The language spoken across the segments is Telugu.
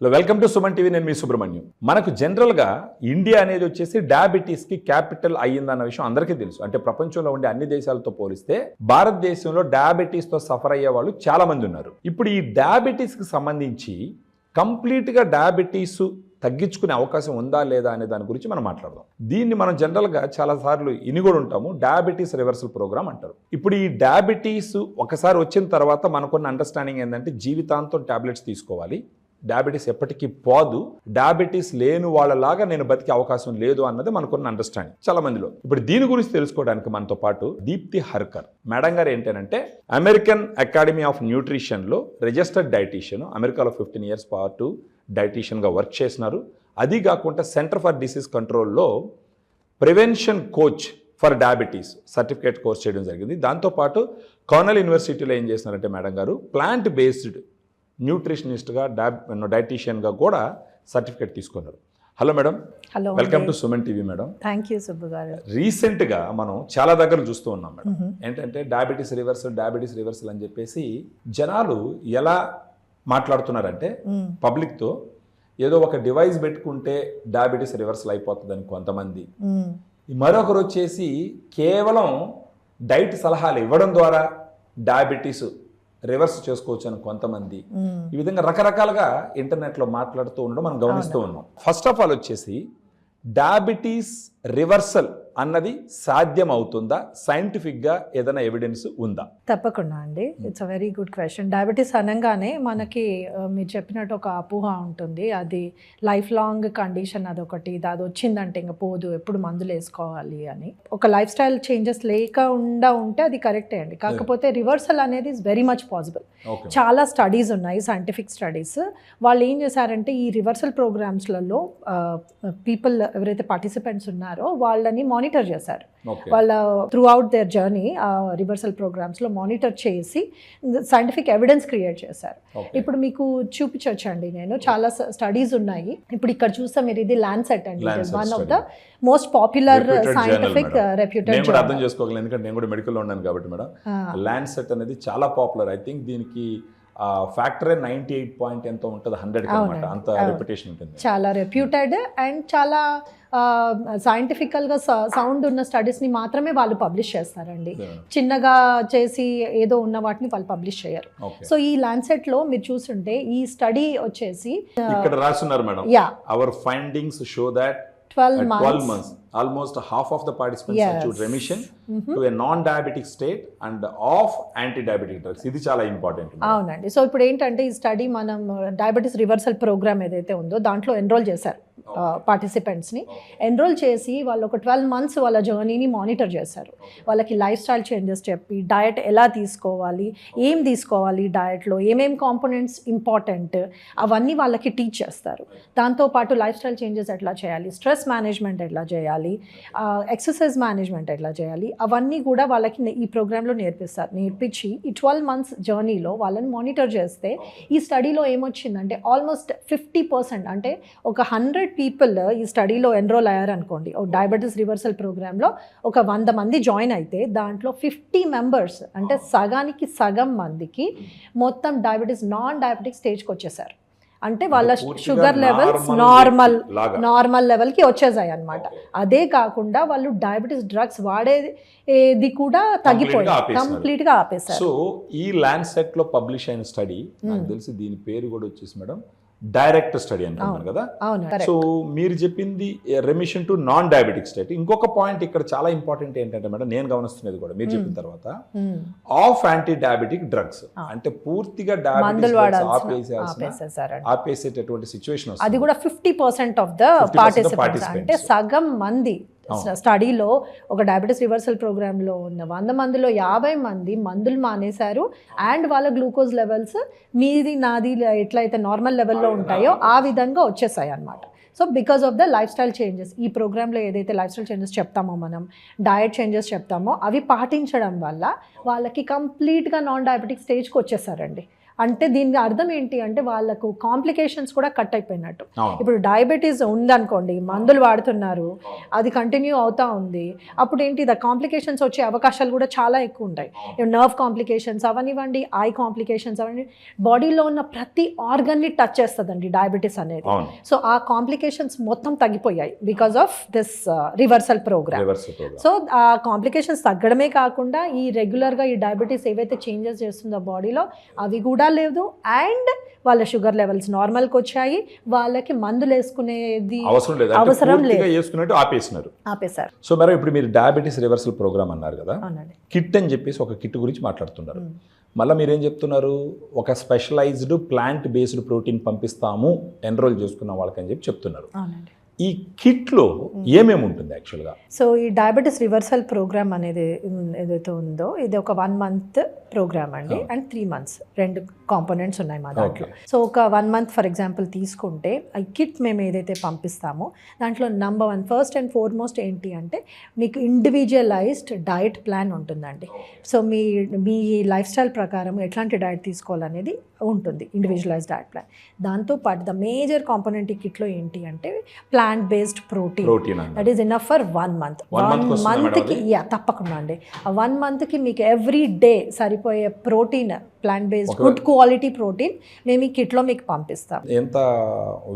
వెల్కమ్ టు సుమన్ టీవీ నేను మీ సుబ్రహ్మణ్యం. మనకు జనరల్గా ఇండియా అనేది వచ్చేసి డయాబెటీస్కి క్యాపిటల్ అయ్యిందన్న విషయం అందరికీ తెలుసు. అంటే ప్రపంచంలో ఉండే అన్ని దేశాలతో పోలిస్తే భారతదేశంలో డయాబెటీస్తో సఫర్ అయ్యే వాళ్ళు చాలామంది ఉన్నారు. ఇప్పుడు ఈ డయాబెటీస్కి సంబంధించి కంప్లీట్గా డయాబెటీస్ తగ్గించుకునే అవకాశం ఉందా లేదా అనే దాని గురించి మనం మాట్లాడదాం. దీన్ని మనం జనరల్గా చాలా సార్లు ఇని కూడా ఉంటాము డయాబెటీస్ రివర్సల్ ప్రోగ్రామ్ అంటారు. ఇప్పుడు ఈ డయాబెటీస్ ఒకసారి వచ్చిన తర్వాత మనకున్న అండర్స్టాండింగ్ ఏంటంటే జీవితాంతం టాబ్లెట్స్ తీసుకోవాలి డయాబెటీస్ ఎప్పటికీ పోదు. డయాబెటీస్ లేని వాళ్ళలాగా నేను బతికే అవకాశం లేదు అన్నది మనకున్న అండర్స్టాండింగ్ చాలా మందిలో ఇప్పుడు దీని గురించి తెలుసుకోవడానికి మనతో పాటు దీప్తి హర్కర్. మేడం గారు ఏంటంటే అమెరికన్ అకాడమీ ఆఫ్ న్యూట్రిషన్లో రిజిస్టర్డ్ డైటీషియన్ అమెరికాలో ఫిఫ్టీన్ ఇయర్స్ పాటు డైటీషియన్గా వర్క్ చేసినారు. అది కాకుండా సెంటర్ ఫర్ డిసీజ్ కంట్రోల్లో prevention coach for diabetes certificate course చేయడం జరిగింది. దాంతోపాటు కార్నల్ యూనివర్సిటీలో ఏం చేసినారంటే మేడం గారు ప్లాంట్ బేస్డ్ న్యూట్రిషనిస్ట్గా డయాబ్ డైటీషియన్గా కూడా సర్టిఫికేట్ తీసుకున్నారు. Hello madam. Hello welcome to Suman TV madam. Thank you Subbu గారు. రీసెంట్గా మనం చాలా దగ్గర చూస్తూ ఉన్నాం మేడం. ఏంటంటే డయాబెటీస్ రివర్సల్ డయాబెటీస్ రివర్సల్ అని చెప్పేసి జనాలు ఎలా మాట్లాడుతున్నారంటే. పబ్లిక్తో ఏదో ఒక డివైస్ పెట్టుకుంటే డయాబెటీస్ రివర్సల్ అయిపోతుందని కొంతమంది. మరొకరు వచ్చేసి కేవలం డైట్ సలహాలు ఇవ్వడం ద్వారా డయాబెటీస్ రివర్స్ చేసుకోవచ్చు అని కొంతమంది. ఈ విధంగా రకరకాలుగా ఇంటర్నెట్లో మాట్లాడుతూ ఉండడం మనం గమనిస్తూ ఉన్నాం. ఫస్ట్ ఆఫ్ ఆల్ వచ్చేసి డయాబెటీస్ రివర్సల్ అన్నది సాధ్యం అవుతుందా సైంటిఫిక్గా ఏదైనా ఎవిడెన్స్ ఉందా? తప్పకుండా అండి. It's a very good question diabetes అనగానే మనకి మీరు చెప్పినట్టు ఒక అపోహ ఉంటుంది. అది లైఫ్ లాంగ్ కండిషన్ అదొకటి అది వచ్చిందంటే ఇంకా పోదు. ఎప్పుడు మందులు వేసుకోవాలి అని. ఒక లైఫ్ స్టైల్ చేంజెస్ లేకుండా ఉంటే అది కరెక్టే అండి. కాకపోతే రివర్సల్ అనేది ఇస్ వెరీ మచ్ పాసిబుల్ చాలా స్టడీస్ ఉన్నాయి సైంటిఫిక్ స్టడీస్ వాళ్ళు ఏం చేశారంటే ఈ రివర్సల్ ప్రోగ్రామ్స్లలో పీపుల్ ఎవరైతే పార్టిసిపెంట్స్ ఉన్నారో వాళ్ళని మానిటర్ చేశారు. ఓకే వాళ్ళ throughout their journey reversal ప్రోగ్రామ్స్లో మానిటర్ చేసి సైంటిఫిక్ ఎవిడెన్స్ క్రియేట్ చేశారు. ఇప్పుడు మీకు చూపించొచ్చండి నేను. చాలా స్టడీస్ ఉన్నాయి. ఇప్పుడు ఇక్కడ చూస్తే మీరు ఇది ల్యాండ్సెట్ అండి. One of. The most popular scientific. Reputed అర్థం చేసుకోగలను ఎందుకంటే నేను కూడా మెడికల్లో ఉన్నాను కాబట్టి మేడం ల్యాండ్ సెట్ అనేది చాలా పాపులర్ ఐ థింక్ దీనికి ఫ్యాక్టరే నైన్టీ ఎయిట్ పాయింట్ ఎంతో ఉంటుంది హండ్రెడ్ అనమాట అంత. రెప్యుటేషన్ ఉంటుంది. చాలా రెప్యూటెడ్ అండ్ చాలా సైంటిఫికల్గా సౌండ్ ఉన్న స్టడీస్ని మాత్రమే వాళ్ళు పబ్లిష్ చేస్తారండి. చిన్నగా చేసి ఏదో ఉన్న వాటిని వాళ్ళు పబ్లిష్ చేయరు. సో ఈ ల్యాండ్సెట్లో మీరు చూస్తుంటే ఈ స్టడీ వచ్చేసి ఇక్కడ రాస్తున్నారు madam. Yeah our findings show that twelve At 12 months months, almost half of the participants Yes. Mm-hmm. achieved remission to a non-diabetic state and off anti-diabetic drugs. ఇది చాలా ఇంపార్టెంట్ అవునండి సో ఇప్పుడు ఏంటంటే ఈ స్టడీ మనం డయాబెటీస్ రివర్సల్ ప్రోగ్రామ్ ఏదైతే ఉందో దాంట్లో ఎన్రోల్ చేశారు పార్టిసిపెంట్స్ని ఎన్రోల్ చేసి వాళ్ళు ఒక ట్వెల్వ్ మంత్స్ వాళ్ళ జర్నీని మానిటర్ చేశారు. వాళ్ళకి లైఫ్ స్టైల్ చేంజెస్ చెప్పి డయట్ ఎలా తీసుకోవాలి ఏం తీసుకోవాలి డయట్లో ఏమేం కాంపోనెంట్స్ ఇంపార్టెంట్ అవన్నీ వాళ్ళకి టీచ్ చేస్తారు. దాంతోపాటు లైఫ్ స్టైల్ చేంజెస్ ఎట్లా చేయాలి స్ట్రెస్ మేనేజ్మెంట్ ఎట్లా చేయాలి ఎక్సర్సైజ్ మేనేజ్మెంట్ ఎట్లా చేయాలి అవన్నీ కూడా వాళ్ళకి ఈ ప్రోగ్రాంలో నేర్పిస్తారు నేర్పించి ఈ ట్వెల్వ్ మంత్స్ జర్నీలో వాళ్ళని మానిటర్ చేస్తే ఈ స్టడీలో ఏమొచ్చిందంటే ఆల్మోస్ట్ ఫిఫ్టీ పర్సెంట్ అంటే ఒక హండ్రెడ్ పీపుల్ ఈ స్టడీలో ఎన్రోల్ అయ్యారనుకోండి డయాబెటీస్ రివర్సల్ ప్రోగ్రాంలో ఒక వంద మంది జాయిన్ అయితే దాంట్లో ఫిఫ్టీ మెంబర్స్ అంటే సగానికి సగం మందికి మొత్తం డయాబెటీస్ నాన్ డయాబెటిక్ స్టేజ్కి వచ్చేసారు. అంటే వాళ్ళ షుగర్ లెవెల్స్ నార్మల్. నార్మల్ లెవెల్కి వచ్చేసాయి అనమాట అదే కాకుండా వాళ్ళు డయాబెటీస్ డ్రగ్స్ వాడేది కూడా తగ్గిపోయింది. కంప్లీట్గా ఆపేశారు. సో ఈ ల్యాండ్ సెట్లో పబ్లిష్ అయిన స్టడీ నాకు తెలిసి దీని పేరు కూడా వచ్చేసి మేడం డైరెక్ట్ స్టడీ అంటున్నారు కదా? సో మీరు చెప్పింది remission to non diabetic state ఇంకొక పాయింట్ ఇక్కడ చాలా ఇంపార్టెంట్ ఏంటంటే మేడం నేను గమనిస్తున్నది కూడా మీరు చెప్పిన తర్వాత. ఆఫ్ యాంటీ డయాబెటిక్ డ్రగ్స్ అంటే పూర్తిగా డయాబెటిస్ ఆపేసేటటువంటి సిచ్యువేషన్ అది కూడా fifty percent of the 50% participants. అంటే సగం మంది స్టడీలో ఒక డయాబెటీస్ రివర్సల్ ప్రోగ్రాంలో ఉన్న వంద మందిలో యాభై మంది మందులు మానేశారు అండ్ వాళ్ళ గ్లూకోజ్ లెవెల్స్ మీది నాది ఎట్లయితే నార్మల్ లెవెల్లో ఉంటాయో ఆ విధంగా వచ్చేసాయి అన్నమాట so because of the lifestyle changes ఈ ప్రోగ్రాంలో ఏదైతే లైఫ్ స్టైల్ చేంజెస్ చెప్తామో మనం డయట్ చేంజెస్ చెప్తామో అవి పాటించడం వల్ల వాళ్ళకి కంప్లీట్గా నాన్ డయాబెటిక్ స్టేజ్కి వచ్చేసారండి. అంటే దీని అర్థం ఏంటి అంటే వాళ్ళకు కాంప్లికేషన్స్ కూడా కట్ అయిపోయినట్టు. ఇప్పుడు డయాబెటీస్ ఉందనుకోండి మందులు వాడుతున్నారు అది కంటిన్యూ అవుతా ఉంది. అప్పుడు ఏంటి ద కాంప్లికేషన్స్ వచ్చే అవకాశాలు కూడా చాలా ఎక్కువ ఉంటాయి. నర్వ్ కాంప్లికేషన్స్ అవనివ్వండి ఐ కాంప్లికేషన్స్ అవన్నీ బాడీలో ఉన్న ప్రతి ఆర్గన్ని టచ్ చేస్తుందండి డయాబెటీస్ అనేది. సో ఆ కాంప్లికేషన్స్ మొత్తం తగ్గిపోయాయి because of this reversal programme reverse programme so ఆ కాంప్లికేషన్స్ తగ్గడమే కాకుండా ఈ రెగ్యులర్గా ఈ డయాబెటీస్ ఏవైతే చేంజెస్ చేస్తుందో బాడీలో అవి కూడా లేదు. అండ్ వాళ్ళ షుగర్ లెవెల్స్ నార్మల్కి వచ్చాయి. వాళ్ళకి మందులు వేసుకునేది అవసరం లేదు. అవసరం పూర్తిగా వేసుకున్నట్టు ఆపేసినారు. ఆపేశారు. సో మేడం ఇప్పుడు మీరు డయాబెటీస్ రివర్సల్ ప్రోగ్రామ్ అన్నారు కదా కిట్ అని చెప్పేసి ఒక కిట్ గురించి మాట్లాడుతున్నారు. మళ్ళీ మీరేం చెప్తున్నారు? ఒక స్పెషలైజ్డ్ ప్లాంట్ బేస్డ్ ప్రోటీన్ పంపిస్తాము ఎన్రోల్ చేసుకున్న వాళ్ళకని చెప్పి చెప్తున్నారు. అవునండి. ఈ కిట్లో ఏమేమి ఉంటుంది యాక్చువల్గా? సో ఈ డయాబెటీస్ రివర్సల్ ప్రోగ్రామ్ అనేది ఏదైతే ఉందో ఇది ఒక వన్ మంత్ ప్రోగ్రామ్ అండి. And three months. రెండు కాంపోనెంట్స్ ఉన్నాయి మా దాంట్లో. సో ఒక వన్ మంత్ ఫర్ ఎగ్జాంపుల్ తీసుకుంటే ఈ కిట్ మేము ఏదైతే పంపిస్తామో దాంట్లో number one first and foremost ఏంటి అంటే మీకు ఇండివిజువలైజ్డ్ డయట్ ప్లాన్ ఉంటుందండి. సో మీ మీ లైఫ్ స్టైల్ ప్రకారం ఎట్లాంటి డయట్ తీసుకోవాలనేది ఉంటుంది ఇండివిజువలైజ్డ్ డయట్ ప్లాన్. దాంతోపాటు ద మేజర్ కాంపోనెంట్ ఈ కిట్లో ఏంటి అంటే plant based protein that is enough for one month One one మంత్కి యా తప్పకుండా అండి. వన్ మంత్కి మీకు ఎవ్రీ డే సరిపోయే protein plant based good quality protein మేము ఈ కిట్లో మీకు పంపిస్తాం. ఎంత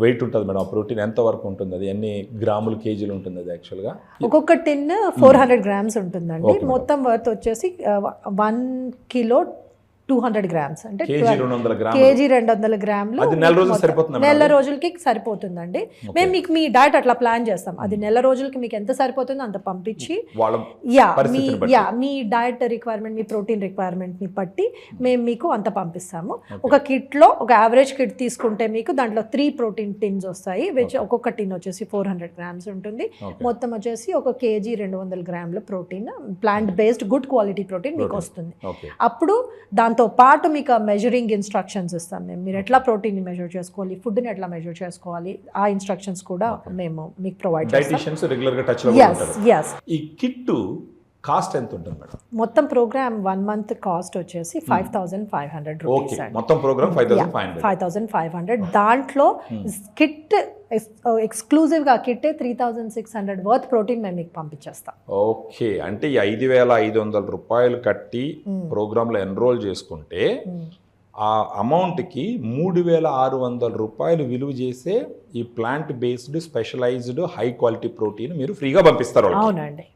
వెయిట్ ఉంటుంది మేడం? ఆ ప్రోటీన్ ఎంత వరకు ఉంటుంది? అది ఎన్ని గ్రాములు కేజీలు ఉంటుంది అది యాక్చువల్గా ఒక్కొక్క టిన్ ఫోర్ హండ్రెడ్ గ్రామ్స్ ఉంటుందండి. మొత్తం వర్త్ వచ్చేసి one kilo two hundred grams. అంటే కేజీ రెండు వందల గ్రాములు. కేజీ రెండు వందల గ్రాములు అది నెల? రోజులకి సరిపోతుందండి. మేము మీకు మీ డయట్ అట్లా ప్లాన్ చేస్తాం. అది నెల రోజులకి మీకు ఎంత సరిపోతుందో అంత పంపించి యా మీ. యా మీ డయట్ రిక్వైర్మెంట్ మీ ప్రోటీన్ రిక్వైర్మెంట్ని బట్టి మేము. మీకు అంత పంపిస్తాము. ఒక కిట్లో ఒక యావరేజ్ కిట్ తీసుకుంటే మీకు దాంట్లో త్రీ ప్రోటీన్ టిన్స్ వస్తాయి విచ్ ఒక్కొక్క టిన్ వచ్చేసి ఫోర్ హండ్రెడ్ గ్రామ్స్ ఉంటుంది. మొత్తం వచ్చేసి ఒక కేజీ రెండు వందల గ్రాముల protein plant based good quality protein మీకు. వస్తుంది. అప్పుడు దాంతో పాటు మీకు మెజరింగ్ ఇన్స్ట్రక్షన్స్ ఇస్తాం మేము. మీరు ఎట్లా ప్రోటీన్ని మెజర్ చేసుకోవాలి ఫుడ్ని ఎట్లా మెజర్ చేసుకోవాలి ఆ ఇన్స్ట్రక్షన్స్ కూడా మేము మీకు ప్రొవైడ్ చేస్తాం. డైటీషియన్స్ రెగ్యులర్గా టచ్ ఎస్ ఎస్ ఈ కిట్ కాస్ట్ ఎంత ఉంటుంది మేడం? మొత్తం ప్రోగ్రామ్ వన్ మంత్ కాస్ట్ వచ్చేసి five thousand five hundred okay rupees మొత్తం programme five thousand five hundred. Five thousand five hundred. దాంట్లో కిట్ ఎక్స్క్లూజివ్గా కిట్టే three thousand six hundred worth protein మేము మీకు పంపించేస్తాం. ఓకే అంటే ఈ ఐదు వేల ఐదు వందల రూపాయలు కట్టి ప్రోగ్రాంలో ఎన్రోల్ చేసుకుంటే ఆ అమౌంట్కి మూడు వేల ఆరు వందల రూపాయలు విలువ చేసే ఈ plant based specialised high quality protein మీరు ఫ్రీగా పంపిస్తారు. అవునండి.